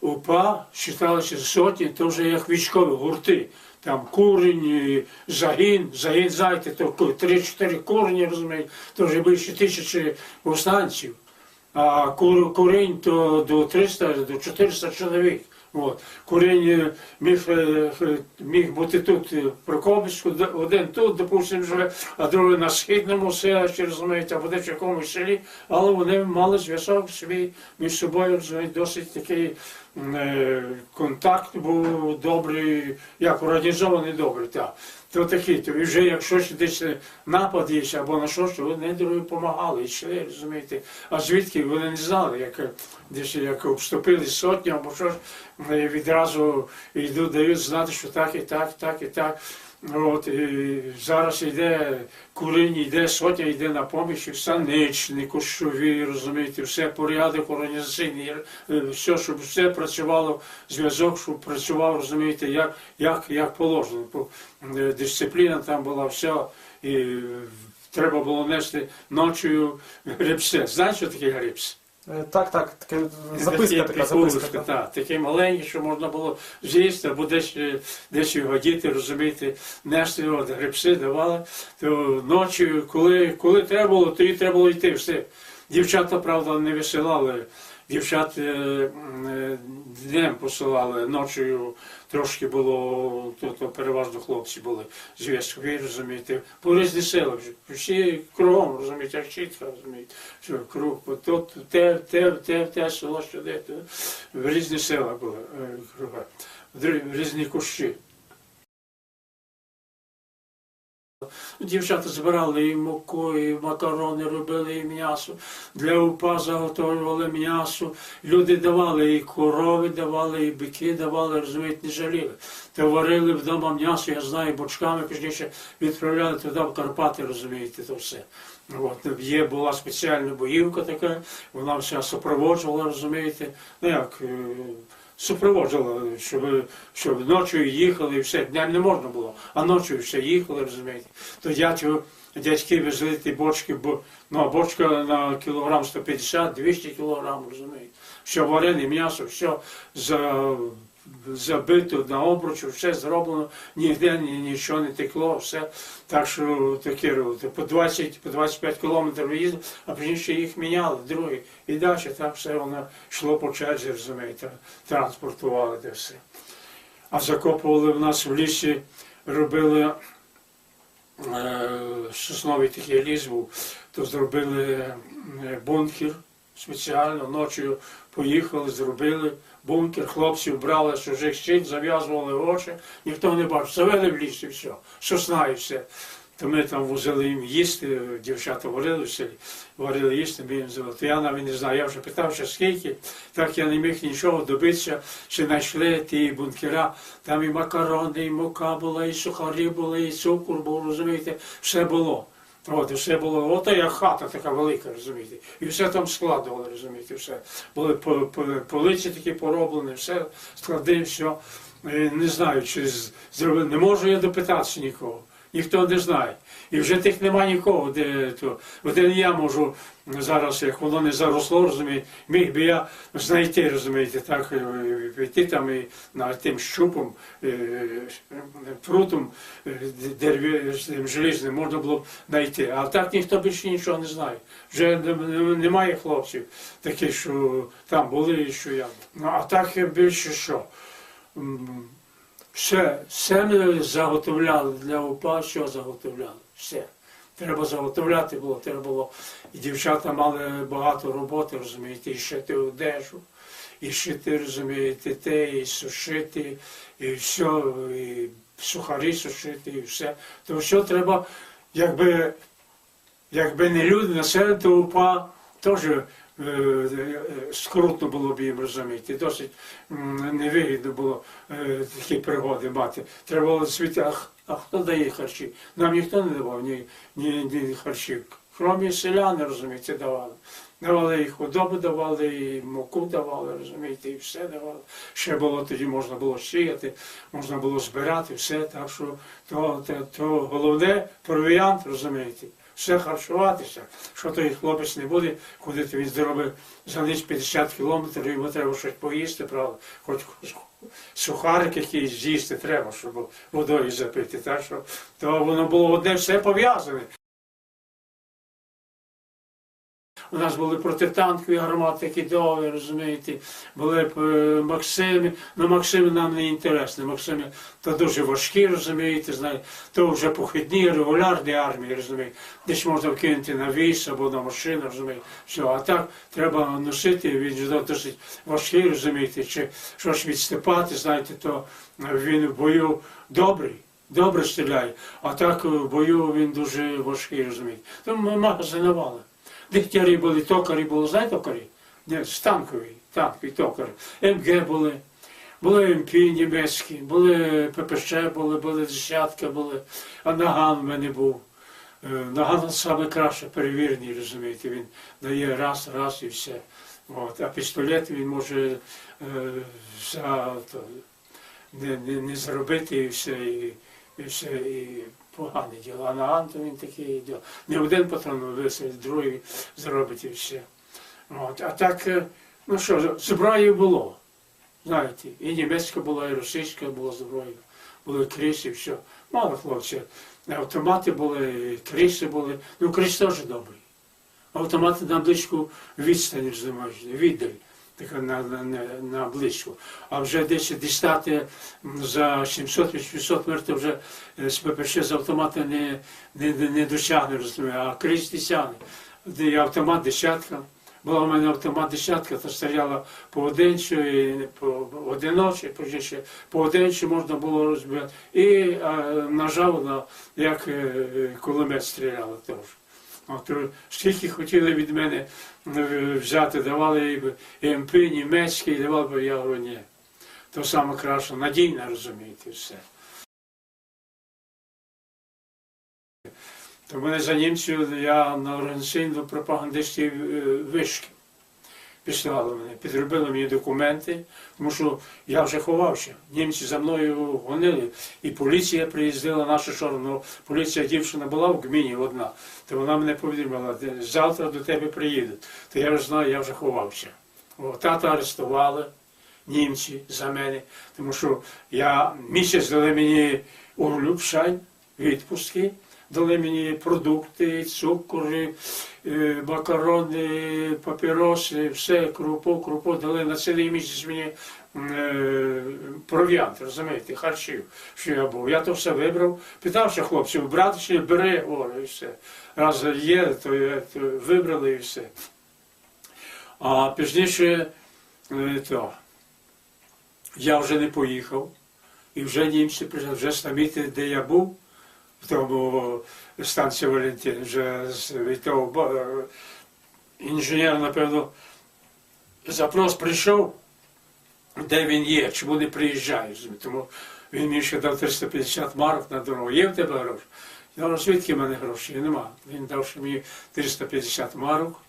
УПА вважалися сотні, то вже як військові гурти. Там курень, загін, загін, зайти, то 3-4 курені, розумієте, то вже більше тисячі повстанців. А кур, курень то до 300, до 400 чоловік. От. Курень е, міг, міг бути тут в Прокопівську, один тут, допустимо, живе, а другий на східному селищі, розумієте, або десь в якомусь селі, але вони мали зв'язок свій між собою, розумієте, досить такий е, контакт був добрий, як організований добрий. Так. То такі, то вже якщо ще десь напад є або на що, то вони другі допомагали, йшли, розумієте. А звідки вони не знали, як десь як обступили сотню або що ж, відразу йдуть, дають знати, що так і так, так і так. От, і зараз йде курінь, йде сотня, йде на поміч, саничні, кущові, розумієте, все порядок організаційний, е, все, щоб все працювало, зв'язок, щоб працював, розумієте, як, як, як положено. Е, Дисципліна там була все, і е, треба було нести ночою грибсе. Знаєш, що таке грибс? Е, Так, так, таке записка Таке така, записка. так. так, таке маленьке, що можна було з'їсти, або десь, е, десь його діти, розумієте, нести його, грибси давали. То ночі, коли, коли треба було, то і треба було йти все. Дівчата, правда, не висилали. Дівчат е, м, е, днем посилали, ночою трошки було, то, то переважно хлопці були. Зв'язкові, розумієте, по різні села, всі кругом, розумієте, як чітко, розумієте, що круг, тут те, те, те, те село, що де, то, в різні села були, е, круга, в різні кущі. Дівчата збирали і муку, і макарони робили, і м'ясо. Для упа заготовлювали м'ясо. Люди давали, і корови давали, і бики давали, розумієте, не жаліли. Та варили вдома м'ясо, я знаю, бочками пізніше відправляли туди в Карпати, розумієте, то все. От, є була спеціальна боївка така, вона вся супроводжувала, розумієте. Ну як, супроводжувала, щоб, щоб ночі їхали і все. Днем не можна було, а ночі все їхали, розумієте. То дядько, дядьки везли ті бочки, бо ну, а бочка на кілограм 150-200 кілограм, розумієте. Все варене м'ясо, все за, забито на обручу, все зроблено, ніде ні, нічого не текло, все. Так що таке робити. По 20, по 25 кілометрів їздили, а пізніше їх міняли, другі. І далі так все воно йшло по черзі, розумієте, транспортували де все. А закопували в нас в лісі, робили е, сосновий такий ліс був, то зробили е, бункер спеціально, ночі поїхали, зробили бункер, хлопців брали з чужих щит, зав'язували очі, ніхто не бачив. Завели в ліс і все, сосна і все. То ми там возили їм їсти, дівчата варили в селі, варили їсти, ми їм взяли. То я навіть не знаю, я вже питав, ще скільки, так я не міг нічого добитися, чи знайшли ті бункера, там і макарони, і мука була, і сухарі були, і цукор був, розумієте, все було. От, і все було, от як хата така велика, розумієте. І все там складували, розумієте, все. Були по- по- полиці такі пороблені, все, склади, все. Е, Не знаю, чи зробили. Не можу я допитатися нікого. Ніхто не знає. І вже тих нема нікого, де то. Один я можу зараз, як воно не заросло, розумієте, міг би я знайти, розумієте, так, е, піти там і на тим щупом, е, прутом е, дерев'я- з желізним можна було б знайти. А так ніхто більше нічого не знає. Вже не- не- немає хлопців таких, що там були і що я. Ну а так більше що. М, все, ми заготовляли для УПА, що заготовляли. Все. Треба заготовляти було, треба було. І дівчата мали багато роботи, розумієте, і шити одежу, і шити, розумієте, те, і сушити, і все, і сухарі сушити, і все. То все треба, якби, якби не люди населення, УПА теж скрутно було б їм розуміти. Досить невигідно було е, такі пригоди мати. Треба було світи, а, а хто дає харчі? Нам ніхто не давав ні, ні, ні харчів. Крім селяни, розумієте, давали. Давали і худобу давали, і муку давали, розумієте, і все давали. Ще було тоді можна було сіяти, можна було збирати, все. Так що то, то, то головне провіант, розумієте. Все харчуватися, що той хлопець не буде, куди то він зробив за ніч 50 кілометрів, йому треба щось поїсти, правда, хоч сухарик якийсь з'їсти треба, щоб водою запити. Так що то воно було одне все пов'язане. У нас були протитанкові гармати кидові, розумієте, були е, Максими. Ну, Максими нам не інтересні. Максими то дуже важкі, розумієте, знаєте, то вже похідні, регулярні армії, розумієте. Десь можна вкинути на віз або на машину, розумієте. Все, а так треба носити, він досить важкий, розумієте, чи щось відступати, знаєте, то він в бою добрий. Добре стріляє, а так в бою він дуже важкий, розумієте. Тому ми магазинували. Дегтярі були, токарі були, знаєте токарі? Станкові, танкові токарі. МГ були, були МП німецькі, були ППШ були, були десятка були, а Наган в мене був. Е, Наган саме краще перевірений, розумієте, він дає раз, раз і все. От. А пістолет він може е, за, то, не, не, не зробити і все, і, і все, і погане діло. А Наган то він такий діло. Не один патрон висить, другий зробить і все. От. А так, е, ну що, зброї було. Знаєте, і німецька була, і російська була зброя, були кріси, все. Мало хлопців. Автомати були, кріси були. Ну, кріс теж добрий. Автомати на близьку відстань розумієш, віддаль. Така на, на, на, близьку. А вже десь дістати за 700-800 метрів вже е, з ППШ з автомата не, не, не, не досягне, розумієш, а крізь досягне. Де автомат десятка. Була в мене автомат десятка, то стріляла поодинчу, і по одиночі, пізніше по одинчу можна було розбити. І а, нажав на як е, кулемет стріляли теж. От, скільки хотіли від мене е, взяти, давали МП німецький, давали, бо я говорю, ні. То саме краще, надійно розумієте все. То мене за німців я на організаційно пропагандистів е, вишки. Післали мене, підробили мені документи, тому що я вже ховався. Німці за мною гонили, і поліція приїздила наша чорна. Поліція дівчина була в гміні одна, то вона мене повідомила, завтра до тебе приїдуть. То я вже знаю, я вже ховався. О, тата арестували німці за мене, тому що я місяць дали мені улюбшань, відпустки, дали мені продукти, цукри, е, макарони, папіроси, все, крупу, крупу, дали на цілий місяць мені е, провіант, розумієте, харчів, що я був. Я то все вибрав, питався хлопців, брати чи бери, о, і все. Раз є, то, я- то вибрали і все. А пізніше е, то, я вже не поїхав, і вже німці прийшли, вже саміти, де я був, в тому станції Валентин, вже від того е, інженер, напевно, запрос прийшов, де він є, чому не приїжджає. Тому він мені ще дав 350 марок на дорогу. Є в тебе гроші? Я говорю, звідки в мене гроші? Нема. Він дав ще мені 350 марок.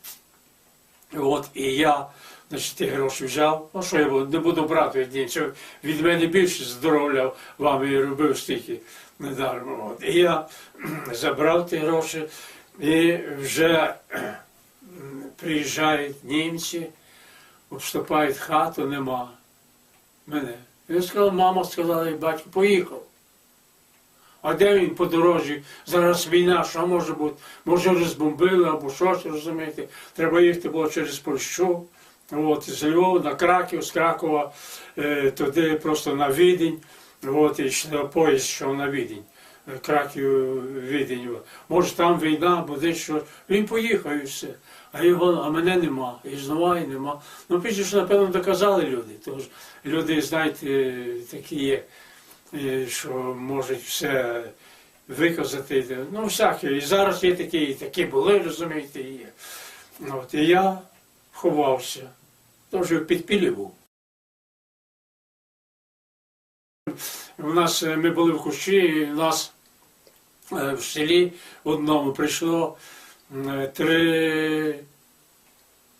От, і я, значить, ті гроші взяв. Ну що я буду, не буду брати від нічого. Від мене більше здоров'я вам і робив стільки недаром. От. І я забрав ті гроші, і вже приїжджають німці, обступають хату, нема мене. Він сказав, мама сказала, і батько поїхав. А де він по дорожі? Зараз війна, що може бути? Може розбомбили або щось, розумієте? Треба їхати було через Польщу, от, з Львова на Краків, з Кракова, е, туди просто на Відень, от, і поїзд йшов на Відень. Е, Краків, Відень. Може там війна, або десь що. Він поїхав і все. А його, а мене нема, і знову і нема. Ну, пізніше, напевно, доказали люди. Тож люди, знаєте, такі є що можуть все виказати. Ну, всякі. І зараз є такі, і такі були, розумієте, і є. От, і я ховався. Тож в підпілі був. У нас е, ми були в кущі, і у нас е, в селі одному прийшло е, три.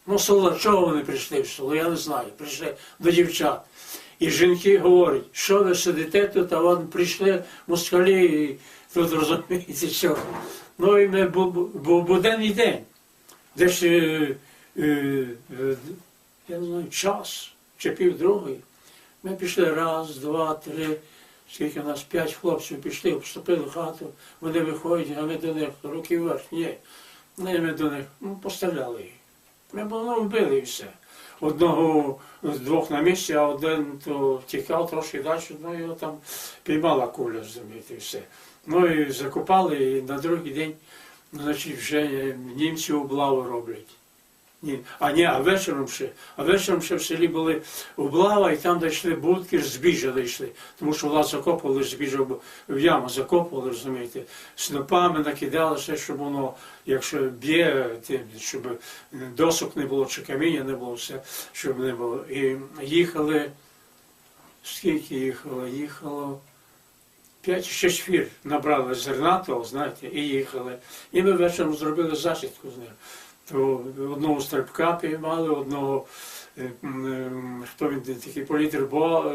Ну, село, чого вони прийшли в село, я не знаю. Прийшли до дівчат. І жінки говорять, що ви сидите тут, а вон прийшли москалі, і тут розумієте, що Ну і ми був, буденний день. Десь, е, е, е, я не знаю, час чи півдругої. Ми пішли раз, два, три, скільки нас п'ять хлопців пішли, вступили в хату, вони виходять, а ми до них руки вверх, ні. Ну, і ми до них ну, поставляли їх. Ми було вбили і все. Одного з двох на місці, а один то втікав трошки далі, ну його там піймала куля з землі і все. Ну і закопали, і на другий день, значить, вже німці облаву роблять. Ні. А ні, а вечором ще. А вечором ще в селі були облава, і там дійшли будки, збіжжя дійшли. Тому що влад закопували, збіжжя в- яму закопували, розумієте, снопами накидали все, щоб воно, якщо б'є, щоб досок не було, чи каміння не було, все, щоб не було. І їхали, скільки їхало? Їхало. П'ять чи шість фір набрали зерна того, знаєте, і їхали. І ми вечором зробили засідку з ним. То одного стрибка піймали, одного, е, ем, хто він такий політербо,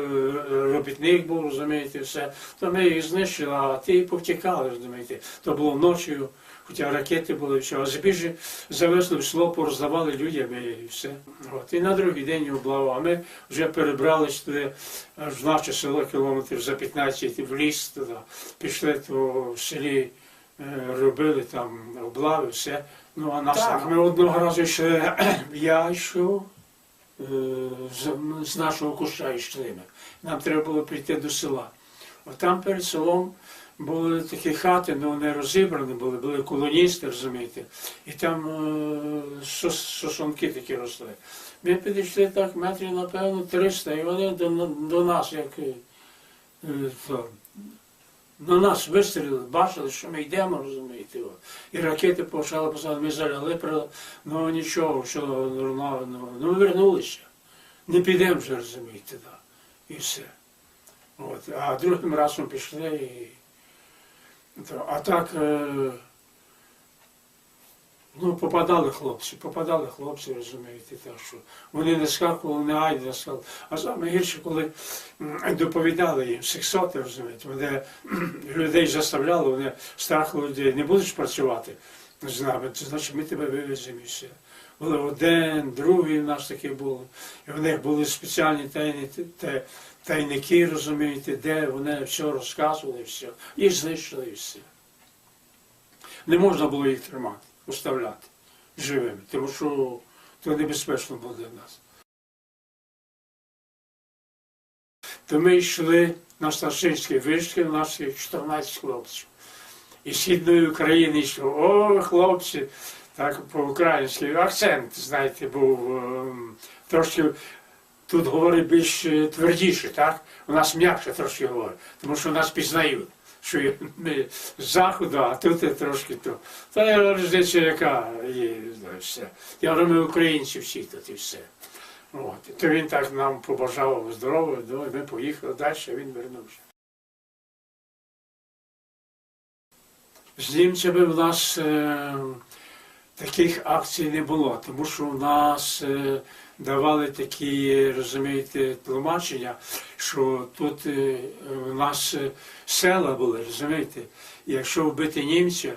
робітник був, розумієте, все. То ми їх знищили, а ті повтікали, розумієте. То було ночі, хоча ракети були, все. А збіжжя завезли в село, пороздавали людям і все. От. І на другий день облава. А ми вже перебрались туди, аж в наше село кілометрів за 15 в ліс туди. Пішли, то в селі е, робили там облави, все. Ну, а нас Так. ми одного разу йшли, я йшов е, з, з нашого куща йшли ми. Нам треба було прийти до села. От там перед селом були такі хати, ну вони розібрані були, були колоністи, розумієте. І там е, сос- сосонки такі росли. Ми підійшли так метрів, напевно, 300, і вони до, до нас, як е, на нас вистрілили, бачили, що ми йдемо, розумієте. І ракети почали писати, ми заляли, ну нічого, що нормально. ну, ми вернулися. Не підемо вже, розумієте, да. і все. От. А другим разом пішли і. А так. Ну, попадали хлопці, попадали хлопці, розумієте, так що вони не скакували, не гайди не скакували. А саме гірше, коли доповідали їм сексоти, розумієте, вони людей заставляли, вони страх людей, не будеш працювати з нами, це значить ми тебе вивеземо і все. Були один, другий у нас такі були. І в них були спеціальні тайні, тайники, розумієте, де вони все розказували, все. Їх знищили і все. Не можна було їх тримати, оставляти живими, тому що то небезпечно буде для нас. То ми йшли на Старшинський вишки, нас 14 хлопців. І східної України йшли, о, хлопці, так по-українськи, акцент, знаєте, був ем, трошки. Тут говорить більш е, твердіше, так? У нас м'якше трошки говорить, тому що нас пізнають, що ми з заходу, а тут трошки то. Та я різниця, яка є, знаю, все. Я ми українці всі тут і все. От. То він так нам побажав здоров'я, ну, і ми поїхали далі, він вернувся. З німцями в нас е, таких акцій не було, тому що в нас е, давали такі, розумієте, тлумачення, що тут е, у нас е, села були, розумієте, якщо вбити німця,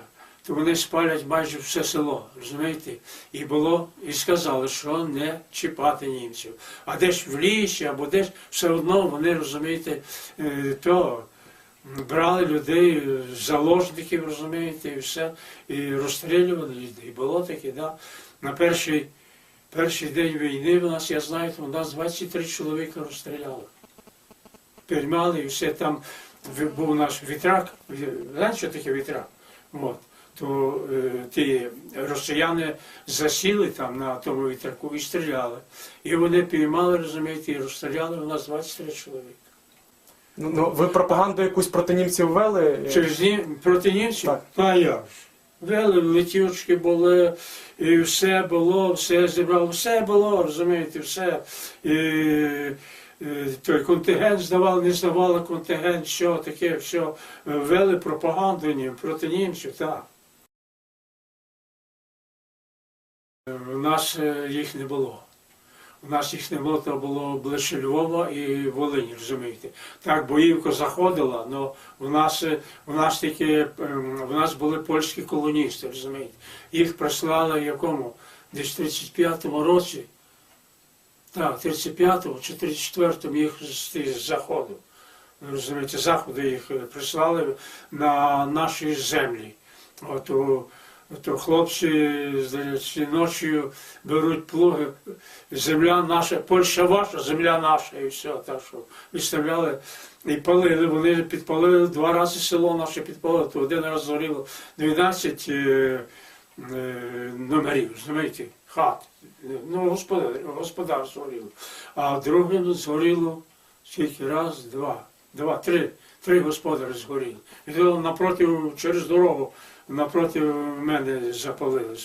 то вони спалять майже все село, розумієте? І було, і сказали, що не чіпати німців. А десь в лісі або десь все одно вони, розумієте, е, то брали людей, заложників, розумієте, і все, і розстрілювали людей. Було таке, да. На перший, перший день війни у нас, я знаю, у нас 23 чоловіка розстріляли. Піймали і все там був наш вітрак. Знаєте, що таке вітрак? От. То е, ті росіяни засіли там на тому вітраку і стріляли. І вони піймали, розумієте, і розстріляли у нас 23 чоловіка. Ну, ну, ви пропаганду якусь проти німців вели? Через нім, проти німців? Так. А як ж? Вели, летючки були, і все було, все зібрало, все було, розумієте, все. І, і той контингент здавали, не здавали контингент, що таке, все. Вели пропаганду нім, проти німців, так. У нас е, їх не було. У нас їх не було, то було ближче Львова і Волині, розумієте. Так, боївка заходила, але в нас, е, в нас тільки ем, в нас були польські колоністи, розумієте. Їх прислали якому? Десь в 35-му році. Так, 35-му чи 34-му їх з, заходу. Розумієте, з заходу їх е, прислали на наші землі. От у, то хлопці здається, ночі беруть плуги, земля наша, Польща ваша, земля наша, і все. Так що відставляли і палили. Вони підпалили два рази село наше підпалили, то один раз згоріло 12 е, е, номерів, розумієте, хат. Ну, господар, господар згоріло. А друге ну, згоріло скільки раз, два, два, три. Три господарі згоріли. І то напроти, через дорогу, напроти мене запалили.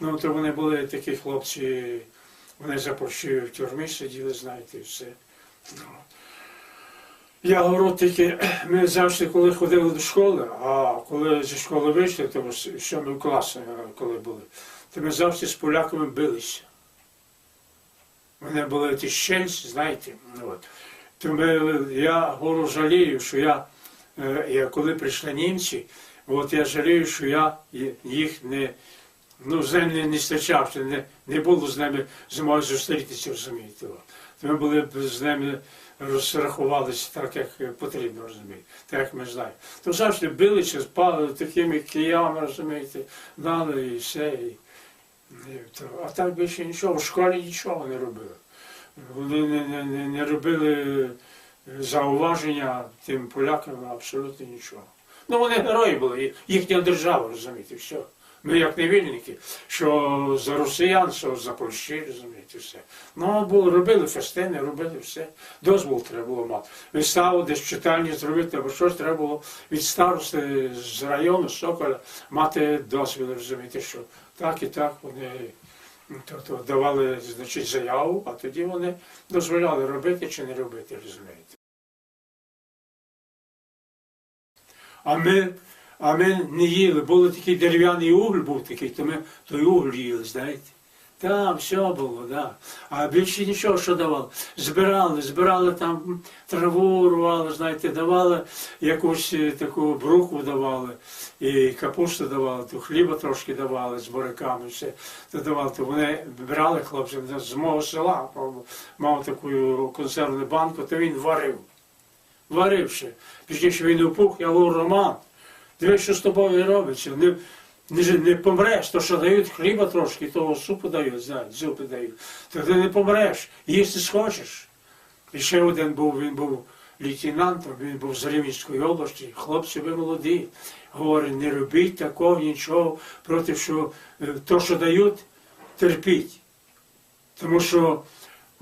Ну, то вони були такі хлопці, вони за в тюрмі сиділи, знаєте, і все. Ну. Я говорю тільки, ми завжди, коли ходили до школи, а коли зі школи вийшли, то в сьомий клас, е, коли були, то ми завжди з поляками билися. Вони були ті щельці, знаєте. От. То ми, я говорю, жалію, що я, е, я коли прийшли німці, от я жалію, що я їх не, ну, з ними не, не зустрічався, не, не було з ними зимою зустрітися, розумієте. ми були б з ними розрахувалися так, як потрібно, розумієте, так як ми знаємо. То завжди билися, спали такими киями, розумієте, дали і все. І, то, а так більше нічого, в школі нічого не робили. Вони не, не, не, не робили зауваження тим полякам абсолютно нічого. Ну вони герої були, їхня держава, розумієте, все. Ми як невільники, що за росіян, що за Польщі, розумієте, все. Ну, було, робили фестини, робили все. Дозвол треба було мати. Виставу десь в читальні зробити, або щось треба було від старости з району Соколя мати дозвіл, розумієте, що так і так вони тобто, давали значить, заяву, а тоді вони дозволяли робити чи не робити, розумієте. А ми, а ми не їли, був такий дерев'яний уголь був такий, то ми той уголь їли, знаєте. Там все було, да. А більше нічого, що давали. Збирали, збирали там траву, рвали, знаєте, давали якусь е, таку бруху давали, і капусту давали, то хліба трошки давали з буряками, все то давали. То вони брали хлопців з мого села, мав таку консервну банку, то він варив. Варив ще. Пізніше він опух, я говорю, Роман, дивись, що з тобою робиться. Не, не, не помреш, то що дають хліба трошки, того супу дають, знаєте, зупи дають. То ти не помреш, їсти схочеш. І ще один був, він був лейтенантом, він був з Рівненської області. Хлопці, ви молоді. Говорить, не робіть такого нічого проти, що е, то, що дають, терпіть. Тому що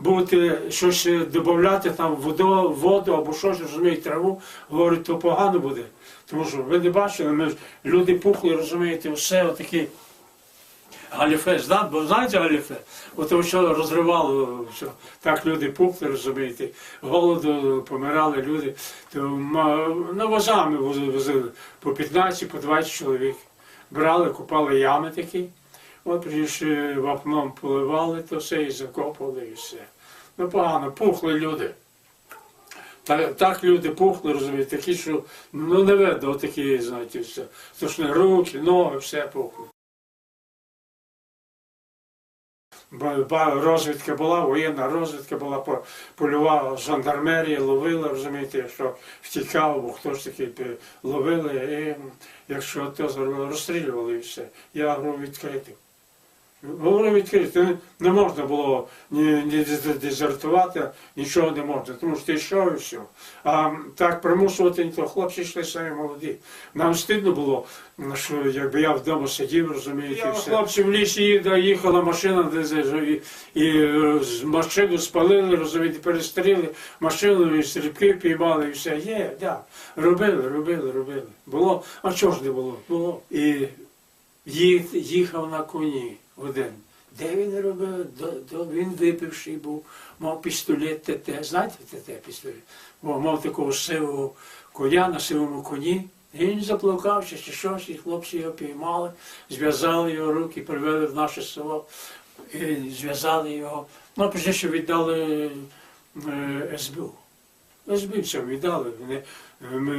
будете щось додати там воду, воду або щось, розумієте, траву, говорить, то погано буде. Тому що ви не бачили, ми ж люди пухли, розумієте, все отакі галіфе, зна- бо знаєте галіфе? Ото що розривало, все. так люди пухли, розумієте, голоду помирали люди, то ну, возами воз- возили по 15, по 20 чоловік. Брали, купали ями такі, от ж вапном поливали, то все і закопали, і все. Ну погано, пухли люди. Так, так люди пухли, розумієте, такі, що ну не видно, такі, знаєте, все. То не руки, ноги, все пухли. Розвідка була, воєнна розвідка була, по- польова жандармерія ловила, розумієте, якщо втікав, або хтось такий ловили, і якщо то зробили, розстрілювали і все. Я говорю відкритий. Говорю відкрито, не, не можна було ні, ні дез- дезертувати, нічого не можна, тому що ти йшов і все. А так примусувати ніхто, хлопці йшли самі молоді. Нам стидно було, що якби я вдома сидів, розумієте, і все. хлопці в лісі їхала машина, де і е, машину спалили, розумієте, перестріли машину, і стрибки піймали, і все. Є, да. Робили, робили, робили. Було, а чого ж не було? Було. І їхав на коні один. Де він робив? Він випивший був, мав пістолет ТТ. Знаєте ТТ пістолет? О, мав такого сивого коня на сивому коні. І він заплакався чи щось, і хлопці його піймали, зв'язали його руки, привели в наше село. і зв'язали його. Ну, пізніше віддали е, СБУ. СБівцям віддали. Ми,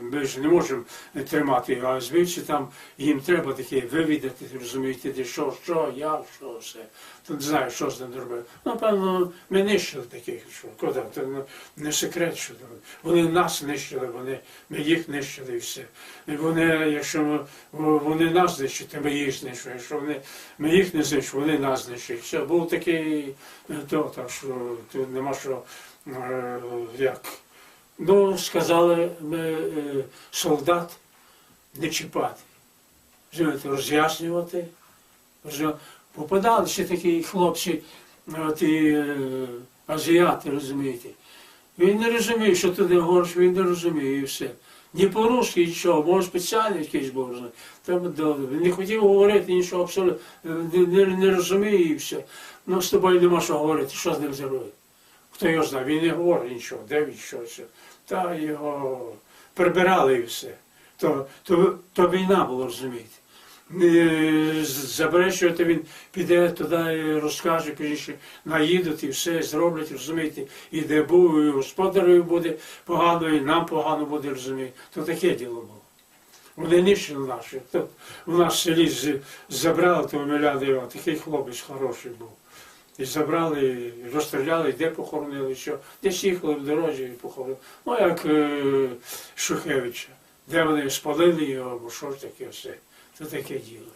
ми ж не можемо тримати його, а СБівці там їм треба таке вивідати, розумієте, де що, що, як, що, все. То не знаю, що з ним робив. Ну, певно, ми нищили таких, що куди, то не секрет, що вони нас нищили, вони, ми їх нищили і все. І вони, якщо ми, вони нас знищать, ми їх знищуємо. Якщо вони, ми їх не знищуємо, вони нас знищують. Все, був такий, е, то, так що тут нема що, як. Ну, сказали ми е, солдат не чіпати. Роз'яснювати. Попадали ще такі хлопці, е, ті е, азіати, розумієте. Він не розуміє, що туди горш, він не розуміє і все. Ні по-русски, нічого, може спеціальний якийсь був. Там, він не хотів говорити нічого абсолютно, е, не, не, не розуміє і все. Ну, з тобою нема що говорити, що з ним зробити. Хто його знає, він не говорить нічого, де він що. Та його прибирали і все. То, то, то війна була, розумієте. Заперечувати він піде туди розкаже, пізніше наїдуть і все зроблять, розумієте, і де був, і господареві буде погано, і нам погано буде, розумієте. То таке діло було. Вони нищили наші. У нас в селі забрали того його, такий хлопець хороший був. І забрали, розстріляли, де похоронили, що десь їхали в дорозі і похоронили. Ну, як е, Шухевича, де вони спалили його, або що ж таке все. Це таке діло.